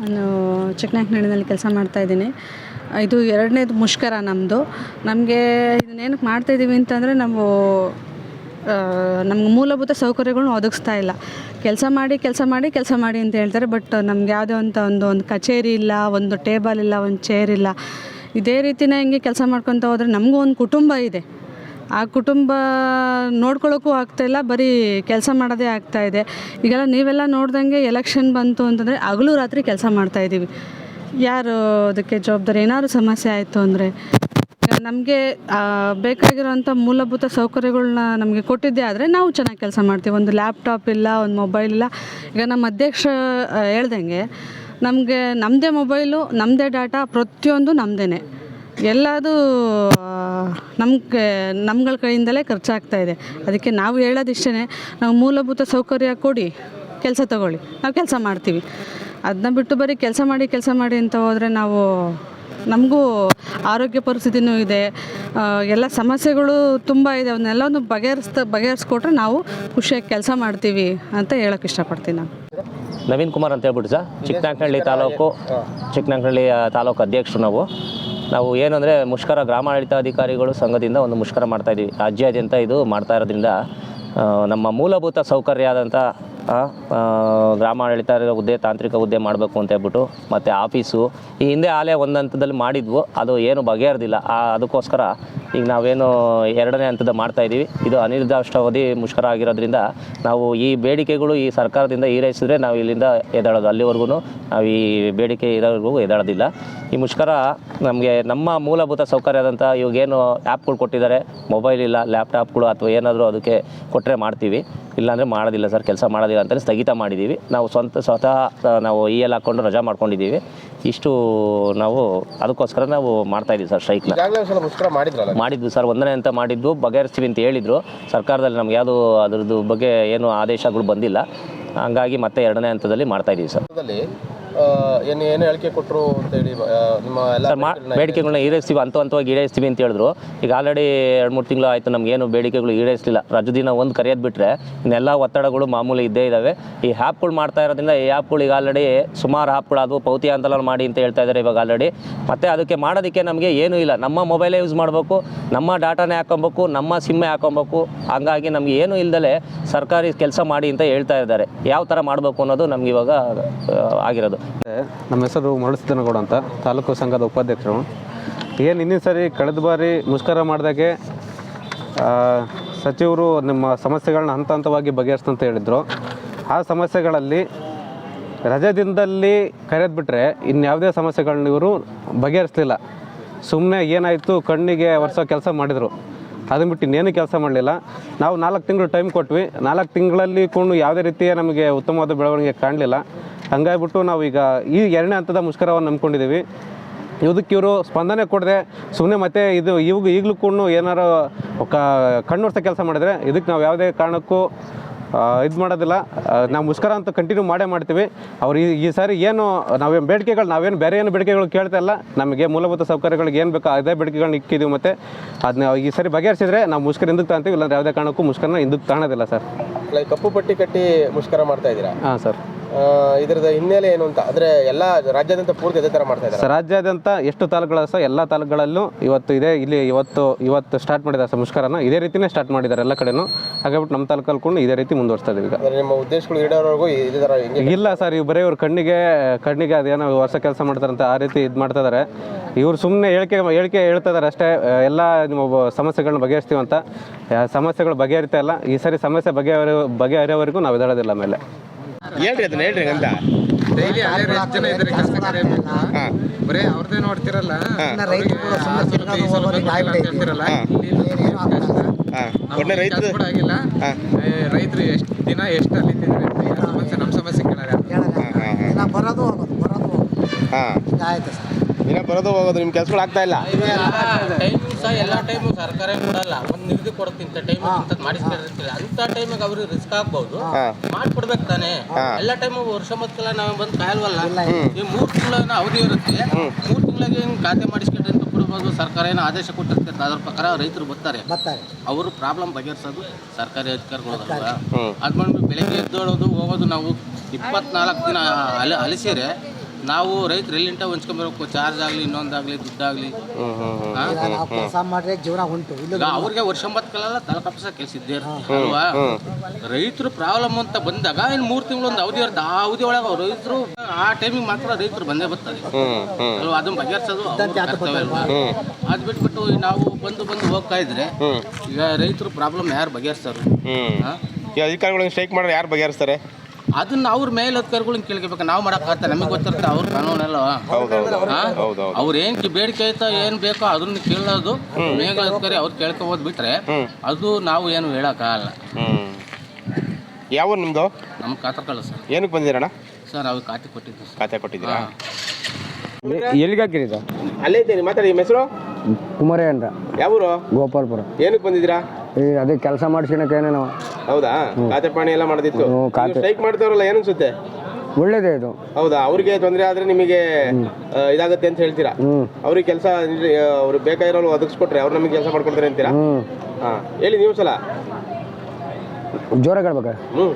ನಾನು ಚಿಕ್ಕನಾಯಕನಹಳ್ಳಿನಲ್ಲಿ ಕೆಲಸ ಮಾಡ್ತಾಯಿದ್ದೀನಿ ಇದು ಎರಡನೇದು ಮುಷ್ಕರ ನಮ್ಮದು ನಮಗೆ ಇದನ್ನೇನಕ್ಕೆ ಮಾಡ್ತಾಯಿದ್ದೀವಿ ಅಂತಂದರೆ ನಾವು ನಮ್ಗೆ ಮೂಲಭೂತ ಸೌಕರ್ಯಗಳ್ನ ಒದಗಿಸ್ತಾ ಇಲ್ಲ. ಕೆಲಸ ಮಾಡಿ ಕೆಲಸ ಮಾಡಿ ಕೆಲಸ ಮಾಡಿ ಅಂತ ಹೇಳ್ತಾರೆ, ಬಟ್ ನಮ್ಗೆ ಯಾವುದೇ ಅಂತ ಒಂದು ಒಂದು ಕಚೇರಿ ಇಲ್ಲ, ಒಂದು ಟೇಬಲ್ ಇಲ್ಲ, ಒಂದು ಚೇರ್ ಇಲ್ಲ. ಇದೇ ರೀತಿನೇ ಹಿಂಗೆ ಕೆಲಸ ಮಾಡ್ಕೊತ ಹೋದರೆ ನಮಗೂ ಒಂದು ಕುಟುಂಬ ಇದೆ. ಆ ಕುಟುಂಬ ನೋಡ್ಕೊಳ್ಳೋಕ್ಕೂ ಆಗ್ತಾಯಿಲ್ಲ ಬರೀ ಕೆಲಸ ಮಾಡೋದೇ ಆಗ್ತಾಯಿದೆ ಈಗೆಲ್ಲ ನೀವೆಲ್ಲ ನೋಡ್ದಂಗೆ ಎಲೆಕ್ಷನ್ ಬಂತು ಅಂತಂದರೆ ಹಗಲು ರಾತ್ರಿ ಕೆಲಸ ಮಾಡ್ತಾ ಇದ್ದೀವಿ ಯಾರು ಅದಕ್ಕೆ ಜವಾಬ್ದಾರಿ? ಏನಾದ್ರು ಸಮಸ್ಯೆ ಆಯಿತು ಅಂದರೆ? ನಮಗೆ ಬೇಕಾಗಿರೋಂಥ ಮೂಲಭೂತ ಸೌಕರ್ಯಗಳನ್ನ ನಮಗೆ ಕೊಟ್ಟಿದ್ದೇ ಆದರೆ ನಾವು ಚೆನ್ನಾಗಿ ಕೆಲಸ ಮಾಡ್ತೀವಿ. ಒಂದು ಲ್ಯಾಪ್ಟಾಪ್ ಇಲ್ಲ, ಒಂದು ಮೊಬೈಲ್ ಇಲ್ಲ. ಈಗ ನಮ್ಮ ಅಧ್ಯಕ್ಷ ಹೇಳ್ದಂಗೆ ನಮಗೆ ನಮ್ಮದೇ ಮೊಬೈಲು ನಮ್ಮದೇ ಡಾಟಾ ಪ್ರತಿಯೊಂದು ನಮ್ಮದೇ ಎಲ್ಲದು ನಮಗೆ, ನಮ್ಗಳ ಕೈಯಿಂದಲೇ ಖರ್ಚಾಗ್ತಾ ಇದೆ. ಅದಕ್ಕೆ ನಾವು ಹೇಳೋದಿಷ್ಟೇ ನಾವು ಮೂಲಭೂತ ಸೌಕರ್ಯ ಕೊಡಿ, ಕೆಲಸ ತಗೊಳ್ಳಿ, ನಾವು ಕೆಲಸ ಮಾಡ್ತೀವಿ. ಅದನ್ನ ಬಿಟ್ಟು ಬರೀ ಕೆಲಸ ಮಾಡಿ ಕೆಲಸ ಮಾಡಿ ಅಂತ ಹೋದರೆ ನಾವು, ನಮಗೂ ಆರೋಗ್ಯ ಪರಿಸ್ಥಿತಿನೂ ಇದೆ. ಎಲ್ಲ ಸಮಸ್ಯೆಗಳು ತುಂಬ ಇದೆ ಅವನ್ನೆಲ್ಲವನ್ನು ಬಗೆಹರಿಸ್ತಾ, ಬಗೆಹರಿಸ್ಕೊಟ್ರೆ ನಾವು ಖುಷಿಯಾಗಿ ಕೆಲಸ ಮಾಡ್ತೀವಿ ಅಂತ ಹೇಳೋಕ್ಕೆ ಇಷ್ಟಪಡ್ತೀನಿ ನಾನು. ನವೀನ್ ಕುಮಾರ್ ಅಂತ ಹೇಳ್ಬಿಟ್ಟು ಸರ್ ಚಿಕ್ಕನಾಂಕನಹಳ್ಳಿ ತಾಲೂಕು ಚಿಕ್ಕನಾಂಕನಹಳ್ಳಿ ತಾಲೂಕು ಅಧ್ಯಕ್ಷರು ನಾವು. ನಾವು ಏನಂದರೆ ಮುಷ್ಕರ ಗ್ರಾಮಾಡಳಿತಾಧಿಕಾರಿಗಳು ಸಂಘದಿಂದ ಒಂದು ಮುಷ್ಕರ ಮಾಡ್ತಾಯಿದ್ದೀವಿ ರಾಜ್ಯಾದ್ಯಂತ ಇದು ಮಾಡ್ತಾ ಇರೋದ್ರಿಂದ ನಮ್ಮ ಮೂಲಭೂತ ಸೌಕರ್ಯ ಆದಂಥ ಗ್ರಾಮಾಡಳಿತ ಹುದ್ದೆ, ತಾಂತ್ರಿಕ ಹುದ್ದೆ ಮಾಡಬೇಕು ಅಂತ ಹೇಳ್ಬಿಟ್ಟು, ಮತ್ತು ಆಫೀಸು ಈ ಹಿಂದೆ ಆಲೆ ಒಂದು ಹಂತದಲ್ಲಿ ಮಾಡಿದ್ವು. ಅದು ಏನು ಬಗೆಹರಿದಿಲ್ಲ. ಅದಕ್ಕೋಸ್ಕರ ಈಗ ನಾವೇನು ಎರಡನೇ ಹಂತದ ಮಾಡ್ತಾ ಇದ್ದೀವಿ ಇದು ಅನಿರ್ದಿಷ್ಟಾವಧಿ ಮುಷ್ಕರ ಆಗಿರೋದ್ರಿಂದ ನಾವು ಈ ಬೇಡಿಕೆಗಳು ಈ ಸರ್ಕಾರದಿಂದ ಈಡೇರಿಸಿದ್ರೆ ನಾವು ಇಲ್ಲಿಂದ ಎದ್ದಾಡೋದು ಅಲ್ಲಿವರೆಗೂ ನಾವು ಈ ಬೇಡಿಕೆ ಇರೋವರೆಗೂ ಎದ್ದಾಡೋದಿಲ್ಲ ಈ ಮುಷ್ಕರ ನಮಗೆ ನಮ್ಮ ಮೂಲಭೂತ ಸೌಕರ್ಯ ಆದಂಥ ಇವಾಗೇನು ಆ್ಯಪ್ಗಳು ಕೊಟ್ಟಿದ್ದಾರೆ. ಮೊಬೈಲ್ ಇಲ್ಲ, ಲ್ಯಾಪ್ಟಾಪ್ಗಳು ಅಥವಾ ಏನಾದರೂ ಅದಕ್ಕೆ ಕೊಟ್ಟರೆ ಮಾಡ್ತೀವಿ. ಇಲ್ಲಾಂದರೆ ಮಾಡೋದಿಲ್ಲ ಸರ್, ಕೆಲಸ ಮಾಡೋದಿಲ್ಲ ಅಂತಲೇ ಸ್ಥಗಿತ ಮಾಡಿದ್ದೀವಿ. ನಾವು ಸ್ವಂತ, ಸ್ವತಃ ನಾವು ಇ ಎಲ್ ಹಾಕ್ಕೊಂಡು ರಜಾ ಮಾಡ್ಕೊಂಡಿದ್ದೀವಿ. ಇಷ್ಟು ನಾವು ಅದಕ್ಕೋಸ್ಕರ ನಾವು ಮಾಡ್ತಾ ಇದ್ದೀವಿ ಸರ್ ಸ್ಟ್ರೈಕ್ನ. ಮಾಡಿದ್ವಿ ಸರ್ ಒಂದನೇ ಅಂತ ಮಾಡಿದ್ದು ಬಗೆಹರಿಸ್ತೀವಿ ಅಂತ ಹೇಳಿದರು. ಸರ್ಕಾರದಲ್ಲಿ ನಮ್ಗೆ ಯಾವುದು ಅದ್ರದ್ದು ಬಗ್ಗೆ ಏನು ಆದೇಶಗಳು ಬಂದಿಲ್ಲ. ಹಂಗಾಗಿ ಮತ್ತೆ ಎರಡನೇ ಹಂತದಲ್ಲಿ ಮಾಡ್ತಾಯಿದ್ದೀವಿ ಸರ್. ದಲ್ಲಿ ಆ, ಏನು ಏನು ಹೇಳಿಕೆ ಕೊಟ್ಟರು ಅಂತೇಳಿ ನಿಮ್ಮ ಎಲ್ಲ ಸರ್ ಮಾ ಬೇಡಿಕೆಗಳನ್ನ ಈಡೇರಿಸ್ತೀವಿ ಹಂತ ಹಂತವಾಗಿ ಈಡೇರಿಸ್ತೀವಿ ಅಂತ ಹೇಳಿದ್ರು. ಈಗ ಆಲ್ರೆಡಿ ಎರಡು ಮೂರು ತಿಂಗಳು ಆಯಿತು ನಮಗೇನು ಬೇಡಿಕೆಗಳು ಈಡೇರಿಸಲಿಲ್ಲ. ರಜದಿನ ಒಂದು ಕರೆಯೋದು ಬಿಟ್ಟರೆ ಇನ್ನೆಲ್ಲ ಒತ್ತಡಗಳು ಮಾಮೂಲಿ ಇದ್ದೇ ಇದ್ದಾವೆ ಈ ಆ್ಯಪ್ಗಳು ಮಾಡ್ತಾ ಇರೋದ್ರಿಂದ ಈ ಆ್ಯಪ್ಗಳು ಈಗ ಆಲ್ರೆಡಿ ಸುಮಾರು ಆ್ಯಪ್ಗಳು ಅದು ಪೌತಿ ಆಂದೋಲನ ಮಾಡಿ ಅಂತ ಹೇಳ್ತಾ ಇದ್ದಾರೆ ಇವಾಗ ಆಲ್ರೆಡಿ ಮತ್ತು ಅದಕ್ಕೆ ಮಾಡೋದಕ್ಕೆ ನಮಗೆ ಏನೂ ಇಲ್ಲ. ನಮ್ಮ ಮೊಬೈಲೇ ಯೂಸ್ ಮಾಡಬೇಕು ನಮ್ಮ ಡಾಟಾನೇ ಹಾಕೊಬೇಕು ನಮ್ಮ ಸಿಮ್ಮೆ ಹಾಕೊಬೇಕು ಹಂಗಾಗಿ ನಮಗೆ ಏನೂ ಇಲ್ದಲೆ ಸರ್ಕಾರಿ ಕೆಲಸ ಮಾಡಿ ಅಂತ ಹೇಳ್ತಾ ಇದ್ದಾರೆ. ಯಾವ ಥರ ಮಾಡಬೇಕು ಅನ್ನೋದು ನಮ್ಗೆ ಇವಾಗ ಆಗಿರೋದು. ನಮ್ಮ ಹೆಸರು ಮರುಸಿದ್ದನಗೌಡ ಅಂತ, ತಾಲೂಕು ಸಂಘದ ಉಪಾಧ್ಯಕ್ಷರು. ಏನು ಹಿಂದಿನ ಸರಿ ಕಳೆದ ಬಾರಿ ಮುಷ್ಕರ ಮಾಡಿದಾಗೆ ಸಚಿವರು ನಿಮ್ಮ ಸಮಸ್ಯೆಗಳನ್ನ ಹಂತ ಹಂತವಾಗಿ ಬಗೆಹರಿಸ್ತಂತ ಹೇಳಿದರು. ಆ ಸಮಸ್ಯೆಗಳಲ್ಲಿ ರಜೆ ದಿನದಲ್ಲಿ ಕರೆದ್ಬಿಟ್ರೆ ಇನ್ಯಾವುದೇ ಸಮಸ್ಯೆಗಳನ್ನ ಇವರು ಬಗೆಹರಿಸಲಿಲ್ಲ. ಸುಮ್ಮನೆ ಏನಾಯಿತು, ಕಣ್ಣಿಗೆ ವರ್ಷ ಕೆಲಸ ಮಾಡಿದರು. ಅದನ್ನು ಬಿಟ್ಟು ಇನ್ನೇನು ಕೆಲಸ ಮಾಡಲಿಲ್ಲ. ನಾವು ನಾಲ್ಕು ತಿಂಗಳು ಟೈಮ್ ಕೊಟ್ವಿ. ನಾಲ್ಕು ತಿಂಗಳಲ್ಲಿ ಕೂಡ ಯಾವುದೇ ರೀತಿಯ ನಮಗೆ ಉತ್ತಮವಾದ ಬೆಳವಣಿಗೆ ಕಾಣಲಿಲ್ಲ. ಹಂಗಾಗ್ಬಿಟ್ಟು ನಾವು ಈಗ ಈ ಎರಡನೇ ಹಂತದ ಮುಷ್ಕರವನ್ನು ನಂಬ್ಕೊಂಡಿದ್ದೀವಿ. ಇದಕ್ಕೆ ಇವರು ಸ್ಪಂದನೆ ಕೊಡದೆ ಸುಮ್ಮನೆ ಮತ್ತೆ ಇದು ಇವಾಗ ಈಗಲೂ ಕೂಡ ಏನಾರು ಕ ಕಣ್ಣೊರ್ಸ ಕೆಲಸ ಮಾಡಿದ್ರೆ ಇದಕ್ಕೆ ನಾವು ಯಾವುದೇ ಕಾರಣಕ್ಕೂ ಇದು ಮಾಡೋದಿಲ್ಲ. ನಾವು ಮುಷ್ಕರ ಅಂತ ಕಂಟಿನ್ಯೂ ಮಾಡೇ ಮಾಡ್ತೀವಿ. ಅವ್ರು ಈ ಈ ಸಾರಿ ಏನು ನಾವೇನು ಬೇಡಿಕೆಗಳು ನಾವೇನು ಬೇರೆ ಏನು ಬೇಡಿಕೆಗಳು ಕೇಳ್ತಾ ಇಲ್ಲ. ನಮಗೆ ಮೂಲಭೂತ ಸೌಕರ್ಯಗಳಿಗೆ ಏನು ಬೇಕೋ ಅದೇ ಬೇಡಿಕೆಗಳನ್ನ ಇಕ್ಕಿದ್ದೀವಿ ಮತ್ತು. ಅದನ್ನ ಈ ಸಾರಿ ಬಗೆಹರಿಸಿದ್ರೆ ನಾವು ಮುಷ್ಕರ ಹಿಂದಕ್ಕೆ ತಾಂತೀವಿ ಇಲ್ಲಾಂದ್ರೆ ಯಾವುದೇ ಕಾರಣಕ್ಕೂ ಮುಷ್ಕರನ ಹಿಂದಕ್ಕೆ ತಾಣೋದಿಲ್ಲ ಸರ್. ಲೈಕ್ ಕಪ್ಪು ಪಟ್ಟಿ ಕಟ್ಟಿ ಮುಷ್ಕರ ಮಾಡ್ತಾ ಇದ್ದೀರಾ? ಹಾಂ ಸರ್. ಇದ್ರದ ಹಿನ್ನೆಲೆ ಏನು ಅಂತ? ಅಂದ್ರೆ ಎಲ್ಲ ರಾಜ್ಯಾದ್ಯಂತ ಪೂರ್ತಿ ಅದೇ ತರ ಮಾಡ್ತಾ ಇದ್ದಾರೆ. ಸರ್ ರಾಜ್ಯಾದ್ಯಂತ ಎಷ್ಟು ತಾಲೂಕುಗಳ ಸಹ ಎಲ್ಲ ತಾಲೂಕುಗಳಲ್ಲೂ ಇವತ್ತು ಇದೆ. ಇಲ್ಲಿ ಇವತ್ತು ಇವತ್ತು ಸ್ಟಾರ್ಟ್ ಮಾಡಿದ್ದಾರೆ ಸಂಸ್ಕಾರನ ಇದೇ ರೀತಿನೇ ಸ್ಟಾರ್ಟ್ ಮಾಡಿದ್ದಾರೆ ಎಲ್ಲ ಕಡೆನೂ. ಹಾಗಾಗ್ಬಿಟ್ಟು ನಮ್ಮ ತಾಲೂಕು ಕೂಡ ಇದೇ ರೀತಿ ಮುಂದುವರಿಸ್ತಾ ಇದೀವಿ ಈಗ. ನಿಮ್ಮ ಉದ್ದೇಶಗಳು ಈಡೇರೋವರೆಗೂ ಇದೇ ತರ ಇಲ್ಲ ಸರ್ ಇವ್ ಬರೀ ಇವ್ರ ಕಣ್ಣಿಗೆ ಕಣ್ಣಿಗೆ ಅದೇನೋ ವರ್ಷ ಕೆಲಸ ಮಾಡ್ತಾರಂತ ಆ ರೀತಿ ಇದು ಮಾಡ್ತಾ ಇದ್ದಾರೆ ಇವ್ರು ಸುಮ್ಮನೆ ಹೇಳಿಕೆ ಹೇಳಿಕೆ ಹೇಳ್ತಾ ಇದ್ದಾರೆ ಅಷ್ಟೇ. ಎಲ್ಲ ನಿಮ್ಮ ಸಮಸ್ಯೆಗಳನ್ನ ಬಗೆಹರಿಸ್ತೀವಿ ಅಂತ. ಸಮಸ್ಯೆಗಳು ಬಗೆಹರಿತಾ ಇಲ್ಲ. ಈ ಸರಿ ಸಮಸ್ಯೆ ಬಗೆಹರಿ ಬಗೆಹರಿಯೋವರೆಗೂ ನಾವು ಎದ್ದೇಳೋದಿಲ್ಲ ಆಮೇಲೆ ಹೇಳ್ರಿ ಅದನ್ನ ಹೇಳ್ರಿ ಅಂತ ಡೈಲಿ ಅದೇ ಎಷ್ಟು ಜನ ಇದ್ದಾರೆ ಕೆಲಸ ಕಾರ್ಯಬೇಕು ಬರೀ ಅವ್ರದ್ದೇ ನೋಡ್ತಿರಲ್ಲ ಹೇಳ್ತಿರಲ್ಲ ಒಳ್ಳೆ ಕೆಲ್ಸ ಕೂಡ ಆಗಿಲ್ಲ. ರೈತರು ಎಷ್ಟು ದಿನ ಎಷ್ಟು ಅಲ್ಲಿ ಸಮಸ್ಯೆ ನಮ್ಮ ಸಮಸ್ಯೆ ಕೇಳಾರ ದಿನ ಬರೋದು ಹೋಗೋದು ಬರೋದು ಹೋಗೋದು. ಹಾ. ಆಯ್ತು ಸರ್ ಬರೋದು ಹೋಗೋದು ನಿಮ್ ಕೆಲ್ಸಗಳು ಆಗ್ತಾ ಇಲ್ಲ? ಟೈಮಿಂಗ್ ಸಹ ಎಲ್ಲ ಟೈಮು ಸರ್ಕಾರ ಕೊಡಲ್ಲ. ಒಂದು ನಿಗದಿ ಕೊಡ್ತಿಂತ ಟೈಮ್ ಇಂಥದ್ದು ಮಾಡಿಸ್ಕೊಂಡಿರ್ತಿಲ್ಲ ಅಂತ ಟೈಮಿಗೆ ಅವ್ರಿಗೆ ರಿಸ್ಕ್ ಆಗ್ಬೋದು ಮಾಡ್ಕೊಡ್ಬೇಕು ತಾನೆ. ಎಲ್ಲ ಟೈಮು ವರ್ಷ ಮೊದಲ ನಾವು ಬಂದು ಕಾಯಲ್ವಲ್ಲ? ಈ ಮೂರು ತಿಂಗಳ ಅವಧಿ ಇರುತ್ತೆ. ಮೂರು ತಿಂಗಳಿಗೆ ಹಿಂಗೆ ಖಾತೆ ಮಾಡಿಸ್ಕೊಂಡ್ರೆ ಅಂತ ಕೊಡ್ಬೋದು. ಸರ್ಕಾರ ಏನೋ ಆದೇಶ ಕೊಟ್ಟಿರ್ತೈತೆ ಅದ್ರ ಪ್ರಕಾರ ರೈತರು ಬರ್ತಾರೆ. ಬರ್ತಾರೆ. ಅವರು ಪ್ರಾಬ್ಲಮ್ ಬಗೆಹರಿಸೋದು ಸರ್ಕಾರಿ ಅಧಿಕಾರಿಗಳು ಅದು ಮಾಡ್ಬಿಟ್ಟು ಬೆಳಗ್ಗೆ ಎದ್ದೇಳೋದು ಹೋಗೋದು ನಾವು ಇಪ್ಪತ್ನಾಲ್ಕು ದಿನ ಅಲ ಅಲಿಸಿರೆ ನಾವು ರೈತರು ಎಲ್ಲಿಂಟ ಹೊಂಚ್ಕೊಂಬರ್ಬೇಕು? ಚಾರ್ಜ್ ಆಗಲಿ ಇನ್ನೊಂದಾಗಲಿ ದುಡ್ಡಾಗಲಿ ಕೆಲಸ ಮಾಡ್ರೆ ಜೀವನ ಉಂಟು ಇಲ್ಲ ಈಗ ಕಾಲ ತಲೆ ಕಪ್ಪಿಸ ಕೆಲಸ ಇದ್ದೇ ಇರುತ್ತೆ ಅಲ್ವಾ? ರೈತರು ಪ್ರಾಬ್ಲಮ್ ಅಂತ ಬಂದಾಗ ಇನ್ನು ಮೂರು ತಿಂಗಳು ಒಂದು ಅವಧಿ ಇರುತ್ತೆ. ಆ ಅವಧಿ ಒಳಗೆ ಅವ್ರು ರೈತರು ಆ ಟೈಮಿಗೆ ಮಾತ್ರ ರೈತರು ಬಂದೇ ಬರ್ತಾರೆ. ಅಲ್ವಾ? ಅದನ್ನ ಬಗೆಹರಿಸೋದು ಕರ್ತವ್ಯ ಅಲ್ವಾ? ಅದು ಬಿಟ್ಬಿಟ್ಟು ನಾವು ಬಂದು ಬಂದು ಹೋಗ್ತಾ ಇದ್ರೆ ಈಗ ರೈತರು ಪ್ರಾಬ್ಲಮ್ ಯಾರು ಬಗೆಹರಿಸ್ತಾರೆ? ಅಧಿಕಾರಿಗಳು ಸ್ಟ್ರೈಕ್ ಮಾಡಿದ್ರೆ ಯಾರು ಬಗೆಹರಿಸ್ತಾರೆ? ಅದನ್ನ ಅವ್ರ ಮೇಲಧಿಕಾರಿಗಳನ್ನ ಕೇಳ್ಕೋಬೇಕು. ನಾವು ಮಾಡೋಕ್ಕಾಗತ್ತೆ ನಮಗೆ ಗೊತ್ತಿರುತ್ತೆ ಅವ್ರ ಕಾನೂನೆಲ್ಲ ಅವ್ರು ಏನ್ ಬೇಡಿಕೆ ಆಯ್ತಾ ಏನ್ ಬೇಕೋ ಅದನ್ನ ಕೇಳೋದು ಮೇಲಧಿಕಾರಿ ಅವ್ರು ಕೇಳ್ಕೊಬೋದು ಬಿಟ್ರೆ ಅದು ನಾವು ಏನು ಹೇಳಕ್ಕಾಗಲ್ಲ ಯಾವ ನಿಮ್ದು? ನಿಮ್ಮದು ನಮ್ಮ ಕಾತರ್ಕಲ್ಲ ಸರ್. ಏನಕ್ಕೆ ಬಂದಿರಣ್ಣ ಸರ್ ಅವ್ರು ಖಾತೆ ಕೊಟ್ಟಿದ್ದು ಖಾತೆ ಕೊಟ್ಟಿದ್ದೀರಾ? ಎಲ್ಲಿಗೆ ಹಾಕಿರಿದ? ಅಲ್ಲೇ ಇದ್ದೀನಿ ಮಾತಾಡಿ ನಿಮ್ಮ ಹೆಸರು? ಕುಮಾರೇ ಅಂತ. ಯಾವ ಊರು ಗೋಪಾಲ್ಪುರ. ಏನಕ್ಕೆ ಬಂದಿದ್ದೀರಾ? ಈ ಅದೇ ಕೆಲಸ ಮಾಡಿಸ್ಕೊಳಕೇನೆ ನಾವು ಹೌದಾ? ಖಾತೆ ಪಾಣಿ ಎಲ್ಲ ಮಾಡೋದಿತ್ತು ಹ್ಞೂ, ಖಾತೆ. ಸ್ಟ್ರೈಕ್ ಮಾಡ್ತಾರಲ್ಲ ಏನು ಅನ್ಸುತ್ತೆ? ಒಳ್ಳೇದೇ ಇದು. ಹೌದಾ? ಅವ್ರಿಗೆ ತೊಂದರೆ ಆದ್ರೆ ನಿಮಗೆ ಆ, ಇದಾಗುತ್ತೆ ಅಂತ ಹೇಳ್ತೀರಾ? ಹ್ಞೂ ಅವ್ರಿಗೆ ಕೆಲಸ ಅವ್ರಿಗೆ ಬೇಕಾಗಿರೋರು ಒದಗಿಸ್ಕೊಟ್ರೆ ಅವ್ರು ನಮಗೆ ಕೆಲಸ ಮಾಡ್ಕೊಡ್ತಾರೆ ಅಂತೀರಾ? ಹ್ಞೂ ಹಾ. ಹೇಳಿ ನೀವು ಸಲ ಜೋರಾಗಿ ಹೇಳ್ಬೇಕಾ? ಹ್ಞೂ